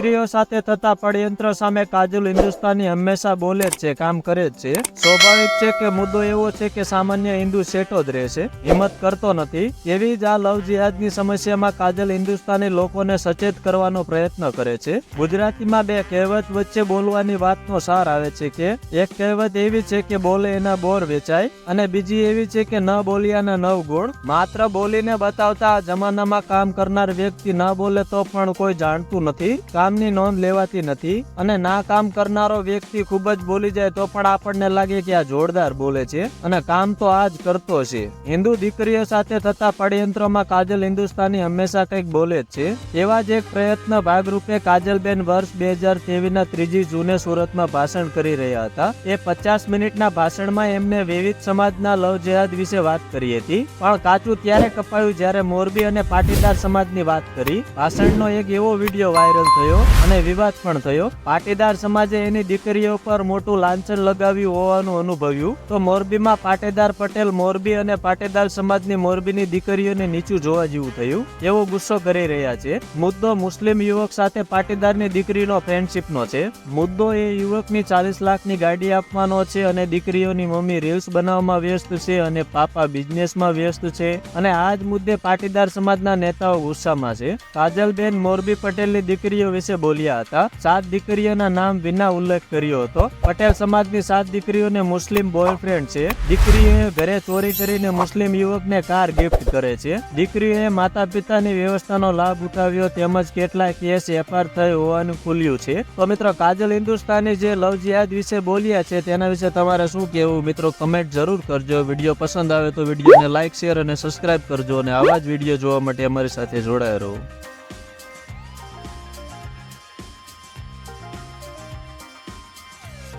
દીકરીઓ સાથે થતા પડયંત્ર સામે કાજલ હિન્દુસ્તાની હંમેશા બોલે જ છે, કામ કરે જ છે. સ્વાભાવિક છે કે મુદ્દો એવો છે કે સામાન્ય હિન્દુ સેટો જ રહે છે, હિંમત કરતો નથી. એવી જ આ લવ જિહાદની સમસ્યામાં કાજલ હિન્દુસ્તાની લોકોને સચેત કરવાનો પ્રયત્ન કરે છે. ગુજરાતીમાં બે કહેવત વચ્ચે બોલવાની વાતનો સાર આવે છે કે, એક કહેવત એવી છે કે બોલે એના બોર વેચાય અને બીજી એવી છે કે ન બોલ્યાના નવ ગુણ માત્ર બોલીને બતાવતા જમાનામાં કામ કરનાર વ્યક્તિ ન બોલે તો પણ કોઈ જાણતું નથી. કામની નોંધ લેવાતી નથી અને ના કામ કરનારો વ્યક્તિ ખૂબ જ બોલી જાય તો પણ આપણને લાગે કે આ જોરદાર બોલે છે અને કામ તો આ જ કરતો છે. હિન્દુ દીકરીઓ સાથે થતા પડયંત્રોમાં કાજલ હિન્દુસ્તાની હંમેશા કંઈક બોલે જ છે. એવા જ એક પ્રયત્ન ભાગરૂપે કાજલબેન વર્ષ બે હજાર ના ત્રીજી જૂને સુરતમાં ભાષણ કરી રહ્યા હતા. એ પચાસ મિનિટના ભાષણમાં એમને વિવિધ સમાજના લવ જેહાદ વિશે વાત કરી હતી. પણ કાચું ત્યારે કપાયું જ્યારે મોરબી અને પાટીદાર સમાજની વાત કરી. ભાષણનો એક એવો વીડિયો વાયરલ થયો અને વિવાદ પણ થયો. પાટીદાર સમાજે એની દીકરીઓ પર મોટું લાંછન લગાવ્યું હોવાનું અનુભવ્યું. તો મોરબીમાં પાટીદાર પટેલ મોરબી અને પાટીદાર સમાજની મોરબીની દીકરીઓને નીચું જોવા જેવું થયું. એવો ગુસ્સો કરી રહ્યા છે. મુદ્દો મુસ્લિમ યુવક સાથે પાટીદારની દીકરીનો ફ્રેન્ડશીપનો છે. મુદ્દો એ યુવકની ચાલીસ લાખની ગાડી આપવાનો છે અને દીકરીઓની મમ્મી રીલ્સ બનાવવામાં વ્યસ્ત છે અને પાપા બિઝનેસમાં વ્યસ્ત છે. અને આ જ મુદ્દે પાટીદાર સમાજના નેતાઓ ગુસ્સામાં છે. કાજલબેન મોરબી પટેલની દીકરીઓ વિશે બોલ્યા હતા. સાત દીકરીઓના નામ વિના ઉલ્લેખ કર્યો હતો. પટેલ સમાજની સાત દીકરીઓને મુસ્લિમ બોયફ્રેન્ડ છે. દીકરીઓએ ઘરે ચોરી કરીને મુસ્લિમ યુવકને કાર ગિફ્ટ કરે છે. દીકરીઓએ માતા પિતાની વ્યવસ્થાનો લાભ ઉઠાવ્યો તેમજ કેટલાય કેસ એફઆર થઈ હોવાનું ખુલ્યું છે. તો મિત્રો, કાજલ હિન્દુસ્તાની જે લવ જિહાદ વિશે બોલ્યા છે તેના વિશે તમારે શું કહેવું? મિત્રો કમેન્ટ જરૂર કરજો. વીડિયો પસંદ આવે તો વિડીયોને લાઇક શેર અને સબસ્ક્રાઇબ કરજો અને આવા જ વીડિયો જોવા માટે અમારી સાથે જોડાયા રહો.